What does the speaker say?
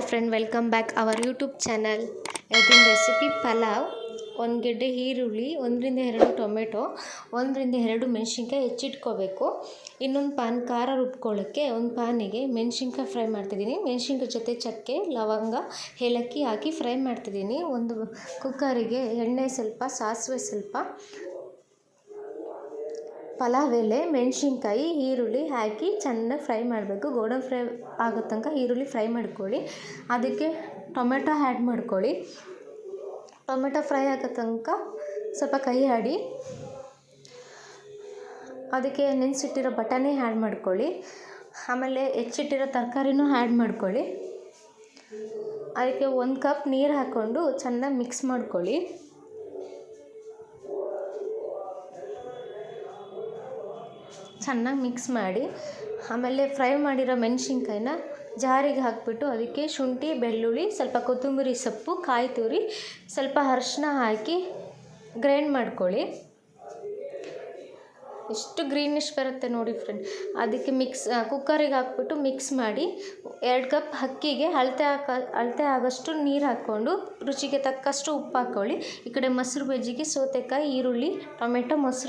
Hi friend welcome back our YouTube channel ಇವತ್ತಿನ recipe pulao, ಒಂದು ಗೆಡ್ಡೆ ಈರುಳ್ಳಿ, ಒಂದರಿಂದ ಎರಡು ಟೊಮೆಟೊ, ಒಂದರಿಂದ ಎರಡು ಮೆಣಸಿನ್ಕಾಯಿ ಹೆಚ್ಚಿಟ್ಕೋಬೇಕು. ಇನ್ನೊಂದು ಪಾನ್ ಖಾರ ರುಬ್ಕೊಳ್ಳೋಕ್ಕೆ ಒಂದು ಪಾನಿಗೆ ಮೆಣಸಿನ್ಕಾಯಿ ಫ್ರೈ ಮಾಡ್ತಿದ್ದೀನಿ. ಮೆಣಸಿನ್ಕಾಯಿ ಜೊತೆ ಚಕ್ಕೆ, ಲವಂಗ, ಏಲಕ್ಕಿ ಹಾಕಿ ಫ್ರೈ ಮಾಡ್ತಿದ್ದೀನಿ. ಒಂದು ಕುಕ್ಕರಿಗೆ ಎಣ್ಣೆ ಸ್ವಲ್ಪ, ಸಾಸಿವೆ ಸ್ವಲ್ಪ ಪಲಾವ್ ಎಲೆ ಮೆಣಸಿನ್ಕಾಯಿ, ಈರುಳ್ಳಿ ಹಾಕಿ ಚೆನ್ನಾಗಿ ಫ್ರೈ ಮಾಡಬೇಕು. ಗೋಲ್ಡನ್ ಫ್ರೈ ಆಗೋ ತನಕ ಈರುಳ್ಳಿ ಫ್ರೈ ಮಾಡ್ಕೊಳ್ಳಿ. ಅದಕ್ಕೆ ಟೊಮೆಟೊ ಆ್ಯಡ್ ಮಾಡ್ಕೊಳ್ಳಿ. ಟೊಮೆಟೊ ಫ್ರೈ ಆಗೋ ತನಕ ಸ್ವಲ್ಪ ಕೈ ಆಡಿ, ಅದಕ್ಕೆ ನೆನೆಸಿಟ್ಟಿರೋ ಬಟಾಣಿ ಆ್ಯಡ್ ಮಾಡ್ಕೊಳ್ಳಿ. ಆಮೇಲೆ ಹೆಚ್ಚಿಟ್ಟಿರೋ ತರಕಾರಿನೂ ಆ್ಯಡ್ ಮಾಡ್ಕೊಳ್ಳಿ. ಅದಕ್ಕೆ ಒಂದು ಕಪ್ ನೀರು ಹಾಕ್ಕೊಂಡು ಚೆನ್ನಾಗಿ ಮಿಕ್ಸ್ ಮಾಡ್ಕೊಳ್ಳಿ. ಚೆನ್ನಾಗಿ ಮಿಕ್ಸ್ ಮಾಡಿ, ಆಮೇಲೆ ಫ್ರೈ ಮಾಡಿರೋ ಮೆಣಸಿನ್ಕಾಯಿನ ಜಾರಿಗೆ ಹಾಕಿಬಿಟ್ಟು ಅದಕ್ಕೆ ಶುಂಠಿ, ಬೆಳ್ಳುಳ್ಳಿ, ಸ್ವಲ್ಪ ಕೊತ್ತಂಬರಿ ಸೊಪ್ಪು, ಕಾಯಿ ತುರಿ, ಸ್ವಲ್ಪ ಅರ್ಶಿನ ಹಾಕಿ ಗ್ರೈಂಡ್ ಮಾಡ್ಕೊಳ್ಳಿ. ಎಷ್ಟು ಗ್ರೀನಿಶ್ ಬರುತ್ತೆ ನೋಡಿ ಫ್ರೆಂಡ್ ಅದಕ್ಕೆ ಮಿಕ್ಸ್ ಕುಕ್ಕರಿಗೆ ಹಾಕ್ಬಿಟ್ಟು ಮಿಕ್ಸ್ ಮಾಡಿ, ಎರಡು ಕಪ್ ಅಕ್ಕಿಗೆ ಅಳತೆ ಹಾಕ, ಅಳತೆ ಆಗೋಷ್ಟು ನೀರು ಹಾಕ್ಕೊಂಡು ರುಚಿಗೆ ತಕ್ಕಷ್ಟು ಉಪ್ಪು ಹಾಕ್ಕೊಳ್ಳಿ ಈ ಕಡೆ ಮೊಸರು ಬಜ್ಜಿಗೆ ಸೌತೆಕಾಯಿ, ಈರುಳ್ಳಿ, ಟೊಮೆಟೊ ಮೊಸರು